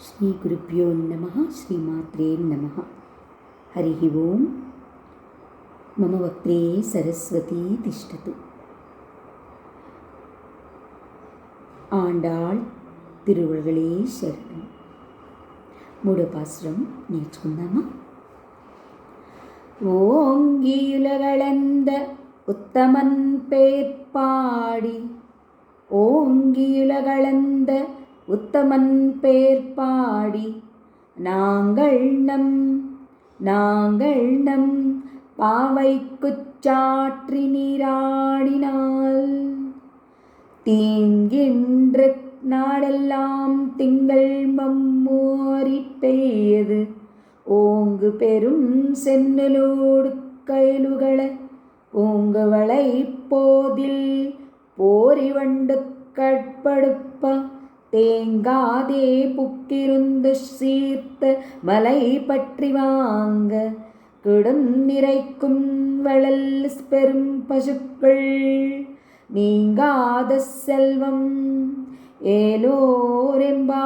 ശ്രീ ഗുരുഭ്യോ നമ శ్రీమాత్రే నమ హరి ఓం మమ వక్త్రే సరస్వతీ తిష్టతు ఆండాళ్ తిరువళే శరణం మూడో పాశ్రం నేర్చుకుందామా ഓങ്കിയുലകളെന്ത ഉത്തമൻ പേർപ്പാടി ഓങ്കിയുലകളെന്ത உத்தமன் பேர் பாடி நாங்கள் நம் நாங்கள் நம் பாவைக்குச் சாற்றி நீராடினால் தீங்கின்ற நாடெல்லாம் திங்கள் மம்மோரி பெய்யது ஓங்கு பெரும் சென்னலோடு கயலுகள ஓங்குவளை போதில் போரி வண்டு கட்படுப்ப தேங்காதே புக்கிருந்து சீர்த்த மலை பற்றி வாங்க கிடும் நிறைக்கும் வளல் பெரும் பசுக்கள் நீங்காத செல்வம் ఏలోరెంబావాయ్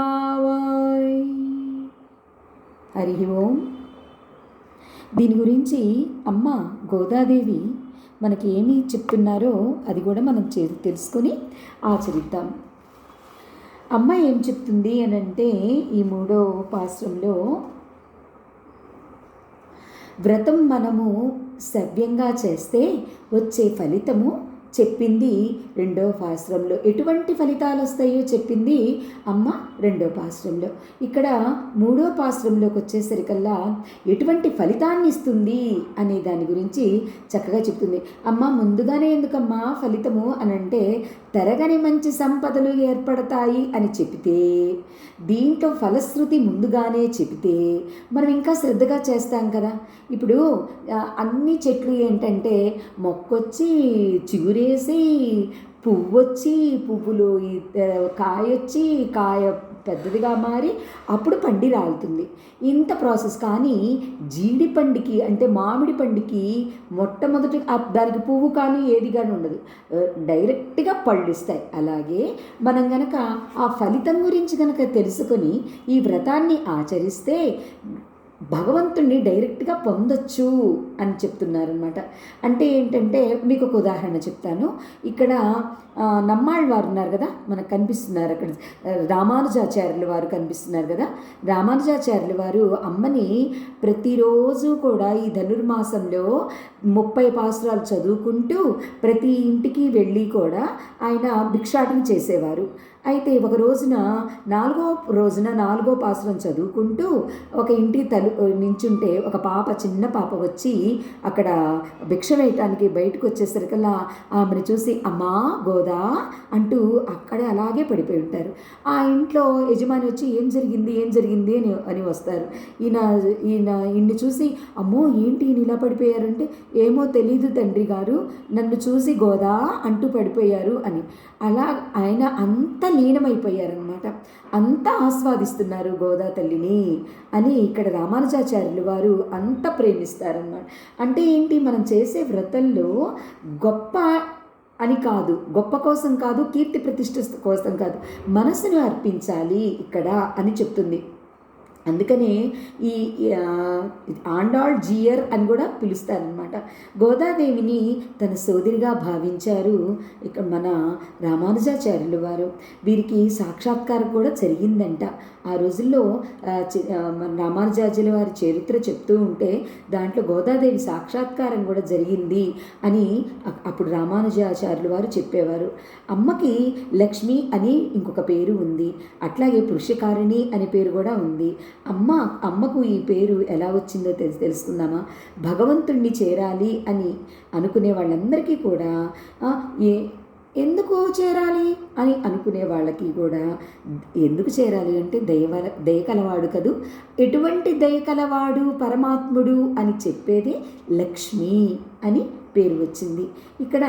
హరి ఓం దీని గురించి అమ్మ గోదాదేవి మనకి ఏమి చెప్తున్నారో అది కూడా మనం చే తెలుసుకొని ఆచరిద్దాం అమ్మ ఏం చెప్తుంది అని అంటే ఈ మూడో పాశ్రంలో వ్రతం మనము సవ్యంగా చేస్తే వచ్చే ఫలితము చెప్పింది రెండో పాశ్రంలో. ఎటువంటి ఫలితాలు వస్తాయో చెప్పింది అమ్మ రెండో పాశ్రంలో. ఇక్కడ మూడో పాశ్రంలోకి వచ్చేసరికల్లా ఎటువంటి ఫలితాన్ని ఇస్తుంది అనే దాని గురించి చక్కగా చెప్తుంది. అమ్మ ముందుగానే ఎందుకమ్మా ఫలితము అని అంటే తెరగని మంచి సంపదలు ఏర్పడతాయి అని చెబితే దీంట్లో ఫలశ్రుతి ముందుగానే చెబితే మనం ఇంకా శ్రద్ధగా చేస్తాం కదా. ఇప్పుడు అన్ని చెట్లు ఏంటంటే మొక్కొచ్చి చిగురేసి పువ్వు వచ్చి పువ్వులు కాయ వచ్చి కాయ పెద్దదిగా మారి అప్పుడు పండి రాలుతుంది. ఇంత ప్రాసెస్ కానీ జీడి పండుకి అంటే మామిడి పండుకి మొట్టమొదటి దానికి పువ్వు కానీ ఏది కానీ ఉండదు. డైరెక్ట్గా పళ్ళు ఇస్తాయి అలాగే మనం గనక ఆ ఫలితం గురించి కనుక తెలుసుకొని ఈ వ్రతాన్ని ఆచరిస్తే భగవంతుణ్ణి డైరెక్ట్గా పొందొచ్చు అని చెప్తున్నారనమాట అంటే ఏంటంటే మీకు ఒక ఉదాహరణ చెప్తాను. ఇక్కడ నమ్మాళ్ళ వారు ఉన్నారు కదా మనకు కనిపిస్తున్నారు అక్కడ. రామానుజాచార్యుల వారు కనిపిస్తున్నారు కదా. రామానుజాచార్యుల వారు అమ్మని ప్రతిరోజు కూడా ఈ ధనుర్మాసంలో ముప్పై పాసురాలు చదువుకుంటూ ప్రతి ఇంటికి వెళ్ళి కూడా ఆయన భిక్షాటన చేసేవారు. అయితే ఒక రోజున నాలుగో రోజున నాలుగో పాసురం చదువుకుంటూ ఒక ఇంటి తలు నించుంటే ఒక పాప చిన్న పాప వచ్చి అక్కడ భిక్ష వేయటానికి బయటకు వచ్చేసరికల్లా ఆమెను చూసి అమ్మా గోదా అంటూ అక్కడే అలాగే పడిపోయి ఉంటారు. ఆ ఇంట్లో యజమాని వచ్చి ఏం జరిగింది? ఏం జరిగింది? అని అని వస్తారు. ఈయన ఈయన ఇన్ని చూసి అమ్మో ఏంటి ఈయన ఇలా పడిపోయారంటే? ఏమో తెలీదు తండ్రి గారు నన్ను చూసి గోదా అంటూ పడిపోయారు అని. అలా ఆయన అంత లీనమైపోయారనమాట అంత ఆస్వాదిస్తున్నారు గోదా తల్లిని అని ఇక్కడ రామానుజాచార్యులు వారు అంత ప్రేమిస్తారన్నమాట. అంటే ఏంటి? మనం చేసే వ్రతంలో గొప్ప అని కాదు గొప్ప కోసం కాదు కీర్తి ప్రతిష్ట కోసం కాదు మనసును అర్పించాలి ఇక్కడ అని చెప్తుంది. అందుకనే ఈ ఆండాళ్ జియర్ అని కూడా పిలుస్తారనమాట గోదాదేవిని తన సోదరిగా భావించారు ఇక్కడ మన రామానుజాచార్యులు వారు. వీరికి సాక్షాత్కారం కూడా జరిగిందంట. ఆ రోజుల్లో రామానుజాచార్యుల వారి చరిత్ర చెప్తూ ఉంటే దాంట్లో గోదాదేవి సాక్షాత్కారం కూడా జరిగింది అని అప్పుడు రామానుజాచార్యులు వారు చెప్పేవారు. అమ్మకి లక్ష్మి అని ఇంకొక పేరు ఉంది. అట్లాగే పురుషకారిణి అనే పేరు కూడా ఉంది. అమ్మ అమ్మకు ఈ పేరు ఎలా వచ్చిందో తెలిసి తెలుసుకుందామా? భగవంతుణ్ణి చేరాలి అని అనుకునే వాళ్ళందరికీ కూడా ఏ ఎందుకు చేరాలి? అని అనుకునే వాళ్ళకి కూడా ఎందుకు చేరాలి అంటే దయవ దయ కలవాడు కదూ ఎటువంటి దయ కలవాడు పరమాత్ముడు అని చెప్పేదే లక్ష్మి అని పేరు వచ్చింది. ఇక్కడ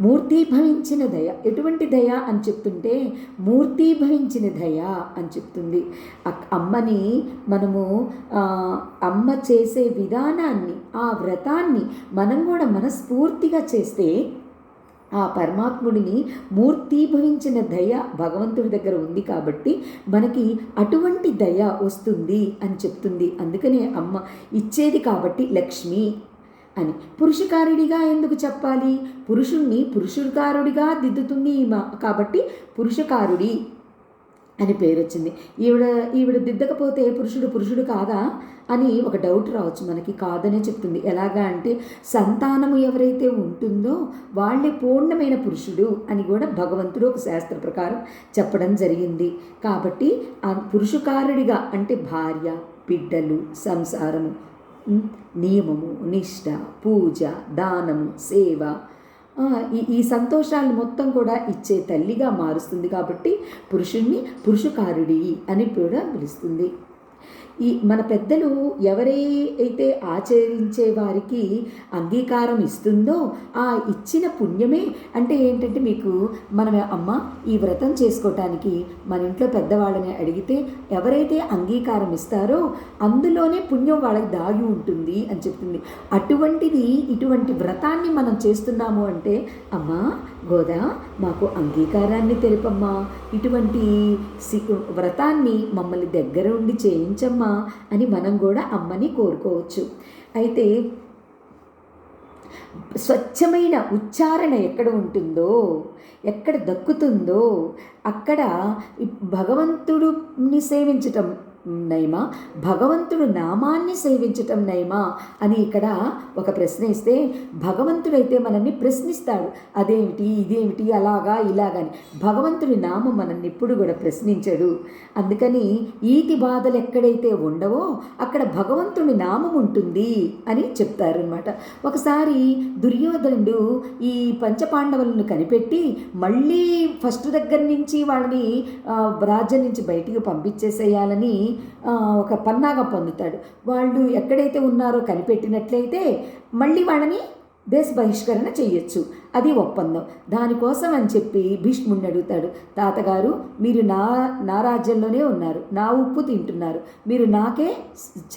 మూర్తీభవించిన దయ ఎటువంటి దయ అని చెప్తుంటే మూర్తీభవించిన దయ అని చెప్తుంది. అమ్మని మనము అమ్మ చేసే విధానాన్ని ఆ వ్రతాన్ని మనం కూడా మనస్ఫూర్తిగా చేస్తే ఆ పరమాత్ముడిని మూర్తీభవించిన దయ భగవంతుడి దగ్గర ఉంది కాబట్టి మనకి అటువంటి దయ వస్తుంది అని చెప్తుంది. అందుకనే అమ్మ ఇచ్చేది కాబట్టి లక్ష్మి. అని. పురుషకారుడిగా ఎందుకు చెప్పాలి? పురుషుణ్ణి పురుషుకారుడిగా దిద్దుతుంది కాబట్టి పురుషకారుడి అని పేరు వచ్చింది. ఈవిడ ఈవిడ దిద్దకపోతే పురుషుడు పురుషుడు కాదా అని ఒక డౌట్ రావచ్చు మనకి కాదనే చెప్తుంది. ఎలాగా అంటే సంతానము ఎవరైతే ఉంటుందో వాళ్ళే పూర్ణమైన పురుషుడు అని కూడా భగవంతుడు ఒక శాస్త్ర ప్రకారం చెప్పడం జరిగింది. కాబట్టి ఆ పురుషుకారుడిగా అంటే భార్య బిడ్డలు సంసారము నియమము నిష్ఠ పూజ దానము సేవ. ఈ ఈ సంతోషాలు మొత్తం కూడా ఇచ్చే తల్లిగా మారుస్తుంది కాబట్టి పురుషుణ్ణి పురుషకారుడి అని కూడా పిలుస్తుంది. ఈ మన పెద్దలు ఎవరైతే ఆచరించే వారికి అంగీకారం ఇస్తుందో ఆ ఇచ్చిన పుణ్యమే. అంటే ఏంటంటే మీకు మనం అమ్మ ఈ వ్రతం చేసుకోవటానికి మన ఇంట్లో పెద్దవాళ్ళని అడిగితే ఎవరైతే అంగీకారం ఇస్తారో అందులోనే పుణ్యం వాళ్ళకి దాగి ఉంటుంది అని చెప్తుంది. అటువంటిది ఇటువంటి వ్రతాన్ని మనం చేస్తున్నాము అంటే అమ్మా గోదా మాకు అంగీకారాన్ని తెలుపమ్మా. ఇటువంటి సి వ్రతాన్ని మమ్మల్ని దగ్గర ఉండి చేయించమ్మా. అని మనం కూడా అమ్మని కోరుకోవచ్చు. అయితే స్వచ్ఛమైన ఉచ్చారణ ఎక్కడ ఉంటుందో ఎక్కడ దక్కుతుందో అక్కడ భగవంతుడిని సేవించటం నయమా? భగవంతుడు నామాన్ని సేవించటం నయమా? అని ఇక్కడ ఒక ప్రశ్న ఇస్తే భగవంతుడైతే మనల్ని ప్రశ్నిస్తాడు. అదేమిటి ఇదేమిటి అలాగా ఇలాగని. భగవంతుడి నామం మనల్ని ఎప్పుడు కూడా ప్రశ్నించడు అందుకని ఈతి బాధలు ఎక్కడైతే ఉండవో అక్కడ భగవంతుడి నామం ఉంటుంది అని చెప్తారనమాట ఒకసారి దుర్యోధనుడు ఈ పంచపాండవులను కనిపెట్టి మళ్ళీ ఫస్ట్ దగ్గర నుంచి వాళ్ళని రాజ్యం నుంచి బయటికి పంపించేసేయాలని ఒక పన్నాగా పొందుతాడు. వాళ్ళు ఎక్కడైతే ఉన్నారో కనిపెట్టినట్లయితే మళ్ళీ వాళ్ళని దేశ బహిష్కరణ చేయొచ్చు. అది ఒప్పందం. దానికోసం అని చెప్పి భీష్ముడిని అడుగుతాడు. తాతగారు మీరు నా నా రాజ్యంలోనే ఉన్నారు. నా ఉప్పు తింటున్నారు. మీరు నాకే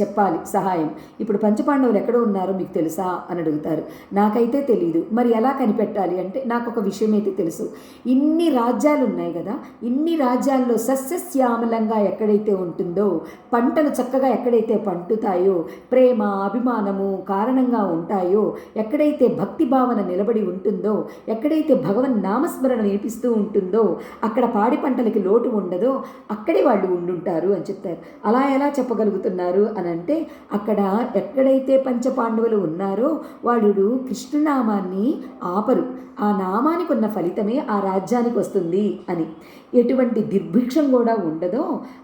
చెప్పాలి సహాయం. ఇప్పుడు పంచపాండవులు ఎక్కడ ఉన్నారో మీకు తెలుసా? అని అడుగుతారు. నాకైతే తెలియదు మరి ఎలా కనిపెట్టాలి అంటే నాకు ఒక విషయం అయితే తెలుసు. ఇన్ని రాజ్యాలు ఉన్నాయి కదా. ఇన్ని రాజ్యాల్లో సస్యశ్యామలంగా ఎక్కడైతే ఉంటుందో పంటలు చక్కగా ఎక్కడైతే పండుతాయో ప్రేమ అభిమానము కారణంగా ఉంటాయో ఎక్కడైతే భక్తి భావన నిలబడి ఉంటుందో ఎక్కడైతే భగవన్ నామస్మరణ వినిపిస్తూ ఉంటుందో? అక్కడ పాడి పంటలకి లోటు ఉండదో? అక్కడే వాళ్ళు ఉండుంటారు అని చెప్తారు. అలా ఎలా చెప్పగలుగుతున్నారు అని అంటే అక్కడ ఎక్కడైతే పంచపాండవులు ఉన్నారో వాళ్ళు కృష్ణనామాన్ని ఆపరు. ఆ నామానికి ఉన్న ఫలితమే ఆ రాజ్యానికి వస్తుంది అని. ఎటువంటి దుర్భిక్షం కూడా ఉండదో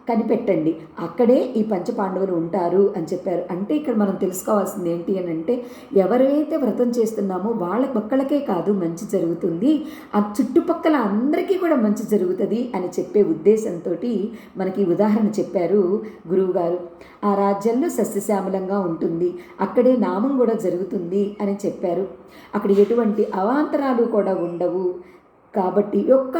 కనిపెట్టండి. అక్కడే ఈ పంచపాండవులు ఉంటారు అని చెప్పారు. అంటే ఇక్కడ మనం తెలుసుకోవాల్సింది ఏంటి అని అంటే ఎవరైతే వ్రతం చేస్తున్నామో వాళ్ళ ఒక్కళ్ళకే కాదు. మంచి జరుగుతుంది. ఆ చుట్టుపక్కల అందరికీ కూడా మంచి జరుగుతుంది అని చెప్పే ఉద్దేశంతో మనకి ఉదాహరణ చెప్పారు గురువుగారు. ఆ రాజ్యంలో సస్యశ్యామలంగా ఉంటుంది. అక్కడే నామం కూడా జరుగుతుంది అని చెప్పారు. అక్కడ ఎటువంటి అవాంతరాలు కూడా ఉండవు. కాబట్టి ఒక్క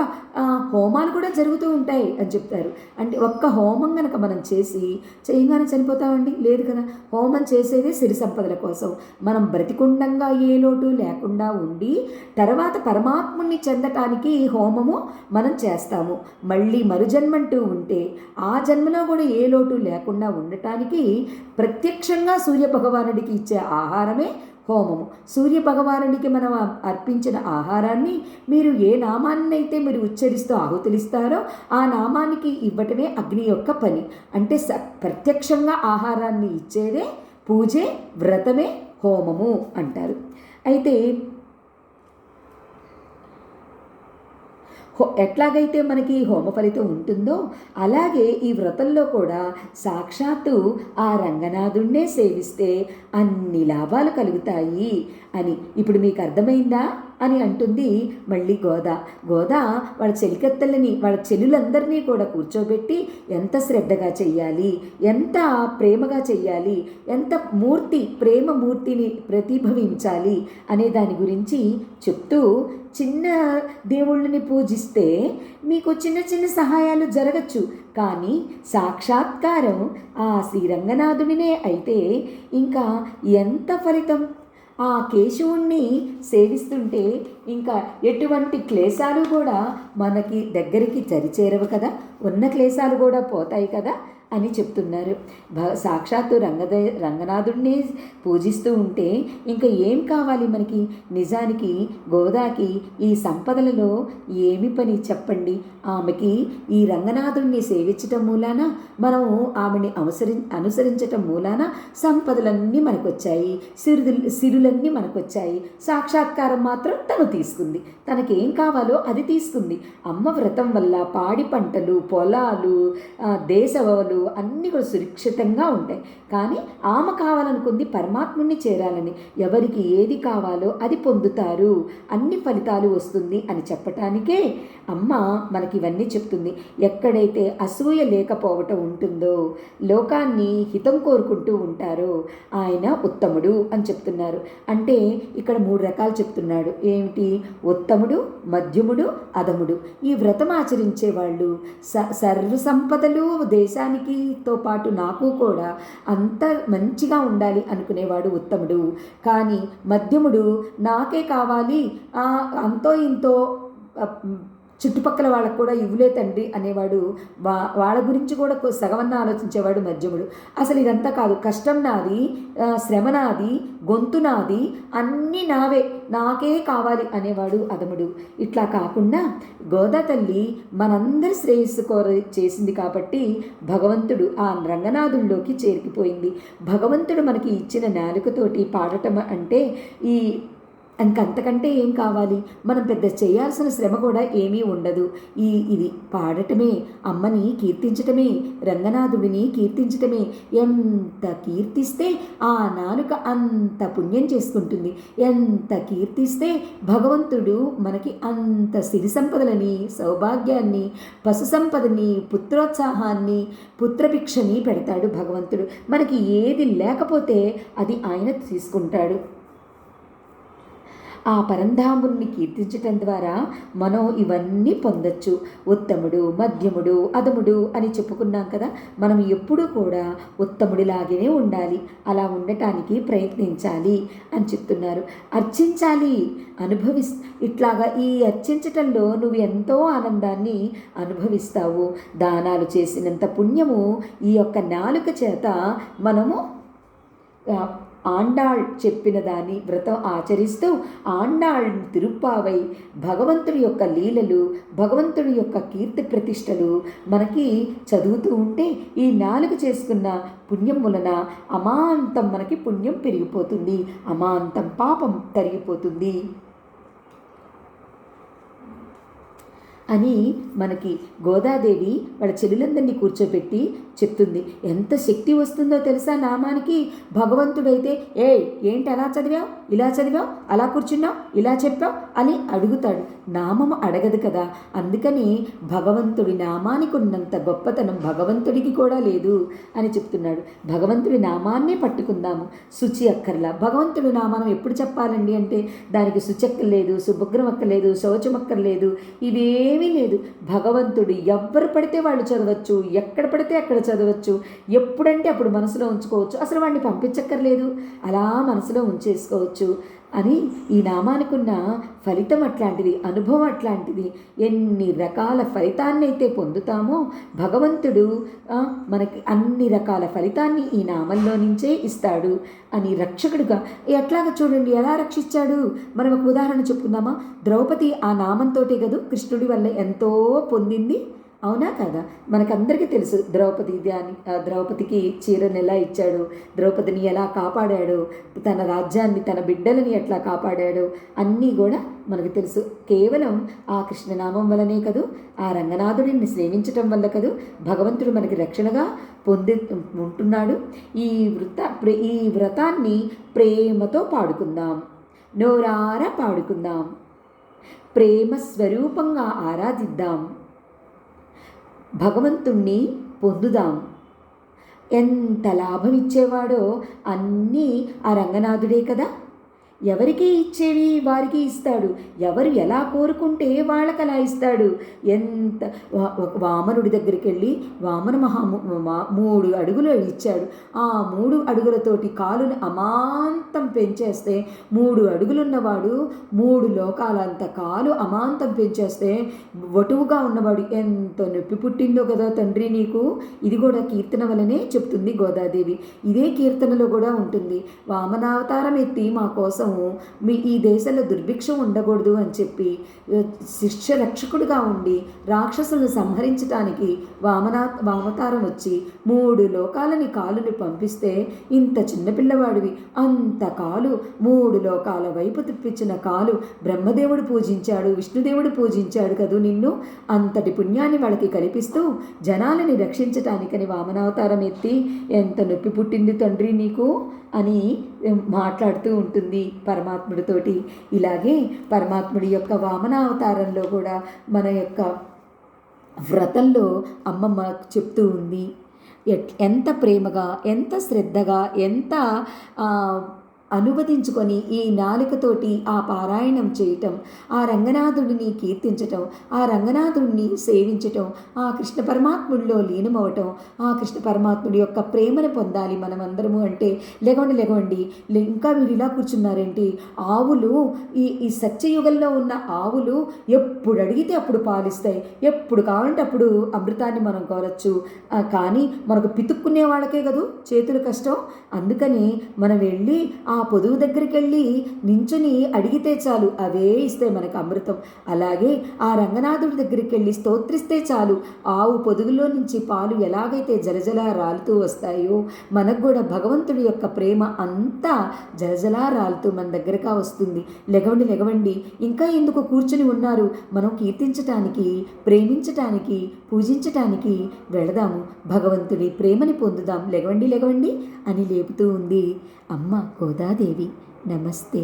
హోమాలు కూడా జరుగుతూ ఉంటాయి అని చెప్తారు. అంటే ఒక్క హోమం కనుక మనం చేసి చేయంగానే చనిపోతామండి? లేదు కదా. హోమం చేసేదే సిరి సంపదల కోసం. మనం బ్రతికుండంగా ఏ లోటు లేకుండా ఉండి తర్వాత పరమాత్ముని చెందటానికి ఈ హోమము మనం చేస్తాము. మళ్ళీ మరుజన్మంటూ ఉంటే ఆ జన్మలో కూడా ఏ లోటు లేకుండా ఉండటానికి ప్రత్యక్షంగా సూర్య భగవానుడికి ఇచ్చే ఆహారమే హోమము. సూర్య భగవానుడికి మనం అర్పించిన ఆహారాన్ని మీరు ఏ నామాన్నైతే మీరు ఉచ్చరిస్తూ ఆహుతులిస్తారో ఆ నామానికి ఇవ్వటమే అగ్ని యొక్క పని. అంటే స ప్రత్యక్షంగా ఆహారాన్ని ఇచ్చేదే పూజే వ్రతమే హోమము అంటారు. అయితే ఎట్లాగైతే మనకి హోమ ఫలితం ఉంటుందో అలాగే ఈ వ్రతంలో కూడా సాక్షాత్తు ఆ రంగనాథుణ్ణే సేవిస్తే అన్ని లాభాలు కలుగుతాయి అని. ఇప్పుడు మీకు అర్థమైందా అని అంటుంది మళ్ళీ గోద. గోద వాళ్ళ చెలికత్తలని వాళ్ళ చెల్లులందరినీ కూడా కూర్చోబెట్టి ఎంత శ్రద్ధగా చెయ్యాలి ఎంత ప్రేమగా చెయ్యాలి ఎంత మూర్తి ప్రేమ మూర్తిని ప్రతిభవించాలి అనే దాని గురించి చెప్తూ చిన్న దేవుళ్ళని పూజిస్తే మీకు చిన్న చిన్న సహాయాలు జరగచ్చు. కానీ సాక్షాత్కారం ఆ శ్రీరంగనాథుడినే అయితే ఇంకా ఎంత ఫలితం? ఆ కేశవుణ్ణి సేవిస్తుంటే ఇంకా ఎటువంటి క్లేశాలు కూడా మనకి దగ్గరికి చరిచేరవు కదా? ఉన్న క్లేశాలు కూడా పోతాయి కదా? అని చెప్తున్నారు. భ సాక్షాత్తు రంగద రంగనాథుడిని పూజిస్తూ ఉంటే ఇంకా ఏం కావాలి మనకి? నిజానికి గోదాకి ఈ సంపదలలో ఏమి పని చెప్పండి? ఆమెకి ఈ రంగనాథుడిని సేవించటం మూలాన మనము ఆమెని అనుసరి అనుసరించటం మూలాన సంపదలన్నీ మనకొచ్చాయి. సిరులు సిరులన్నీ మనకొచ్చాయి. సాక్షాత్కారం మాత్రం తను తీసుకుంది. తనకేం కావాలో అది తీసుకుంది. అమ్మ వ్రతం వల్ల పాడి పంటలు పొలాలు దేశవలు అన్నీ కూడా సురక్షితంగా ఉంటాయి. కానీ ఆమె కావాలనుకుంది పరమాత్ముని చేరాలని. ఎవరికి ఏది కావాలో అది పొందుతారు. అన్ని ఫలితాలు వస్తుంది అని చెప్పటానికే అమ్మ మనకి ఇవన్నీ చెప్తుంది. ఎక్కడైతే అసూయ లేకపోవటం ఉంటుందో లోకాన్ని హితం కోరుకుంటూ ఉంటారో ఆయన ఉత్తముడు అని చెప్తున్నారు. అంటే ఇక్కడ మూడు రకాలు చెప్తున్నాడు. ఏమిటి? ఉత్తముడు మధ్యముడు అధముడు. ఈ వ్రతం ఆచరించే వాళ్ళు స సర్వ సంపదలు దేశానికి తో పాటు నాకు కూడా అంత మంచిగా ఉండాలి అనుకునేవాడు ఉత్తముడు. కానీ మధ్యముడు నాకే కావాలి అంతో ఇంతో చుట్టుపక్కల వాళ్ళకు కూడా ఇవ్వలే తండ్రి అనేవాడు వా వాళ్ళ గురించి కూడా సగవన్న ఆలోచించేవాడు మధ్యముడు. అసలు ఇదంతా కాదు. కష్టం నాది శ్రమ నాది గొంతు నాది అన్నీ నావే. నాకే కావాలి అనేవాడు అదముడు ఇట్లా కాకుండా గోదా తల్లి మనందరి శ్రేయస్సు కోర చేసింది కాబట్టి భగవంతుడు ఆ రంగనాథుల్లోకి చేరికిపోయింది. భగవంతుడు మనకి ఇచ్చిన నాలుకతోటి పాడటం అంటే ఈ ఇంకంతకంటే ఏం కావాలి? మనం పెద్ద చేయాల్సిన శ్రమ కూడా ఏమీ ఉండదు. ఈ ఇది పాడటమే అమ్మని కీర్తించటమే రంగనాథుడిని కీర్తించటమే. ఎంత కీర్తిస్తే ఆ నాలుక అంత పుణ్యం చేసుకుంటుంది. ఎంత కీర్తిస్తే భగవంతుడు మనకి అంత సిరి సంపదలని సౌభాగ్యాన్ని పశు సంపదని పుత్రోత్సాహాన్ని పుత్రభిక్షని పెడతాడు భగవంతుడు. మనకి ఏది లేకపోతే అది ఆయన తీసుకుంటాడు. ఆ పరంధాముని కీర్తించటం ద్వారా మనం ఇవన్నీ పొందొచ్చు. ఉత్తముడు మధ్యముడు అధముడు అని చెప్పుకున్నాం కదా మనం ఎప్పుడూ కూడా ఉత్తముడిలాగే ఉండాలి. అలా ఉండటానికి ప్రయత్నించాలి అని చెప్తున్నారు. అర్చించాలి అనుభవి ఇట్లాగా ఈ అర్చించటంలో నువ్వు ఎంతో ఆనందాన్ని అనుభవిస్తావు. దానాలు చేసినంత పుణ్యము ఈ యొక్క నాలుక చేత మనము ఆండాళ్ చెప్పిన దాన్ని వ్రతం ఆచరిస్తూ ఆండాళ్ తిరుప్పావై భగవంతుడి యొక్క లీలలు భగవంతుడి యొక్క కీర్తి ప్రతిష్టలు మనకి చదువుతూ ఉంటే ఈ నాలుగు చేసుకున్న పుణ్యం వలన అమాంతం మనకి పుణ్యం పెరిగిపోతుంది అమాంతం పాపం తరిగిపోతుంది. అని మనకి గోదాదేవి వాళ్ళ చెల్లెలందరినీ కూర్చోబెట్టి చెప్తుంది. ఎంత శక్తి వస్తుందో తెలుసా నామానికి? భగవంతుడైతే ఏ ఏంటి అలా చదివావు? ఇలా చదివావు? అలా కూర్చున్నావు? ఇలా చెప్పావు? అని అడుగుతాడు. నామం అడగదు కదా. అందుకని భగవంతుడి నామానికి ఉన్నంత గొప్పతనం భగవంతుడికి కూడా లేదు అని చెప్తున్నాడు. భగవంతుడి నామాన్నే పట్టుకుందాము. శుచి అక్కర్లా. భగవంతుడి నామానం ఎప్పుడు చెప్పాలండి అంటే దానికి శుచి అక్కర్లేదు సుభగ్రం అక్కర్లేదు శౌచం అక్కర్లేదు. ఏమీ లేదు. భగవంతుడు ఎవరు పడితే వాళ్ళు చదవచ్చు ఎక్కడ పడితే అక్కడ చదవచ్చు ఎప్పుడంటే అప్పుడు మనసులో ఉంచుకోవచ్చు. అసలు వాడిని పంపించక్కర్లేదు. అలా మనసులో ఉంచేసుకోవచ్చు. అని ఈ నామానికున్న ఫలితం అట్లాంటిది అనుభవం అట్లాంటిది ఎన్ని రకాల ఫలితాన్ని అయితే పొందుతామో భగవంతుడు మనకి అన్ని రకాల ఫలితాన్ని ఈ నామంలో నుంచే ఇస్తాడు అని రక్షకుడుగా. ఎట్లాగ చూడండి ఎలా రక్షించాడు? మనం ఒక ఉదాహరణ చెప్పుకుందామా? ద్రౌపది ఆ నామంతోటే కదూ కృష్ణుడి వల్ల ఎంతో పొందింది అవునా కదా? మనకందరికీ తెలుసు ద్రౌపది దాని ద్రౌపదికి చీరను ఎలా ఇచ్చాడు ద్రౌపదిని ఎలా కాపాడాడు తన రాజ్యాన్ని తన బిడ్డలని ఎట్లా కాపాడాడు అన్నీ కూడా మనకు తెలుసు. కేవలం ఆ కృష్ణనామం వల్లనే కదూ ఆ రంగనాథుడిని సేవించటం వల్ల కదూ భగవంతుడు మనకి రక్షణగా పొంది ఉంటున్నాడు. ఈ వృత ఈ వ్రతాన్ని ప్రేమతో పాడుకుందాం. నోరారా పాడుకుందాం. ప్రేమ స్వరూపంగా ఆరాధిద్దాం. భగవంతుణ్ణి పొందుదాం. ఎంత లాభం ఇచ్చేవాడో అన్నీ ఆ రంగనాథుడే కదా. ఎవరికి ఇచ్చేవి వారికి ఇస్తాడు. ఎవరు ఎలా కోరుకుంటే వాళ్ళకి అలా ఇస్తాడు. ఎంత వామనుడి దగ్గరికి వెళ్ళి వామన మహా మా- మూడు అడుగులు ఇచ్చాడు. ఆ మూడు అడుగులతోటి కాలుని అమాంతం పెంచేస్తే మూడు అడుగులున్నవాడు మూడు లోకాలంత కాలు అమాంతం పెంచేస్తే వటువుగా ఉన్నవాడు ఎంత నొప్పి పుట్టిందో కదా తండ్రి నీకు. ఇది కూడా కీర్తన వలనే చెప్తుంది గోదాదేవి. ఇదే కీర్తనలో కూడా ఉంటుంది. వామనావతారం ఎత్తి మా కోసం కోసం మీ ఈ దేశంలో దుర్భిక్షం ఉండకూడదు అని చెప్పి శిష్య రక్షకుడిగా ఉండి రాక్షసులను సంహరించటానికి వామనా వామతారం వచ్చి మూడు లోకాలని కాలుని పంపిస్తే ఇంత చిన్నపిల్లవాడివి అంత కాలు మూడు లోకాల వైపు తిప్పించిన కాలు బ్రహ్మదేవుడు పూజించాడు విష్ణుదేవుడు పూజించాడు కదూ నిన్ను? అంతటి పుణ్యాన్ని వాళ్ళకి కల్పిస్తూ జనాలని రక్షించటానికని వామనావతారం ఎత్తి ఎంత నొప్పి పుట్టింది తండ్రి నీకు? అని మాట్లాడుతూ ఉంటుంది పరమాత్ముడితోటి. ఇలాగే పరమాత్ముడి యొక్క వామనావతారంలో కూడా మన యొక్క వ్రతంలో అమ్మమ్మ చెప్తూ ఉంది. ఎట్ ఎంత ప్రేమగా ఎంత శ్రద్ధగా ఎంత అనువదించుకొని ఈ నాలుకతోటి ఆ పారాయణం చేయటం ఆ రంగనాథుడిని కీర్తించటం ఆ రంగనాథుడిని సేవించటం ఆ కృష్ణ పరమాత్ముడిలో లీనమవటం ఆ కృష్ణ పరమాత్ముడి యొక్క ప్రేమను పొందాలి మనమందరము అంటే లెగవండి లెగవండి లే- ఇంకా మీరు ఇలా కూర్చున్నారేంటి? ఆవులు ఈ ఈ సత్యయుగంలో ఉన్న ఆవులు ఎప్పుడు అడిగితే అప్పుడు పాలిస్తాయి ఎప్పుడు కావాలంటే అప్పుడు అమృతాన్ని మనం కోరచ్చు. కానీ మనకు పితుక్కునే వాళ్ళకే కదూ చేతులు కష్టం. అందుకని మనం వెళ్ళి ఆ ఆ పొదువు దగ్గరికి వెళ్ళి నించుని అడిగితే చాలు అవే ఇస్తే మనకు అమృతం. అలాగే ఆ రంగనాథుడి దగ్గరికి వెళ్ళి స్తోత్రిస్తే చాలు. ఆవు పొదుగులో నుంచి పాలు ఎలాగైతే జలజలా రాలుతూ వస్తాయో మనకు కూడా భగవంతుడి యొక్క ప్రేమ అంతా జలజలా రాలుతూ మన దగ్గరగా వస్తుంది. లెగవండి లెగవండి ఇంకా ఎందుకు కూర్చుని ఉన్నారు? మనం కీర్తించటానికి ప్రేమించటానికి పూజించటానికి వెళదాము. భగవంతుడి ప్రేమని పొందుదాం. లెగవండి లెగవండి అని లేపుతూ ఉంది అమ్మ గోదాదేవి నమస్తే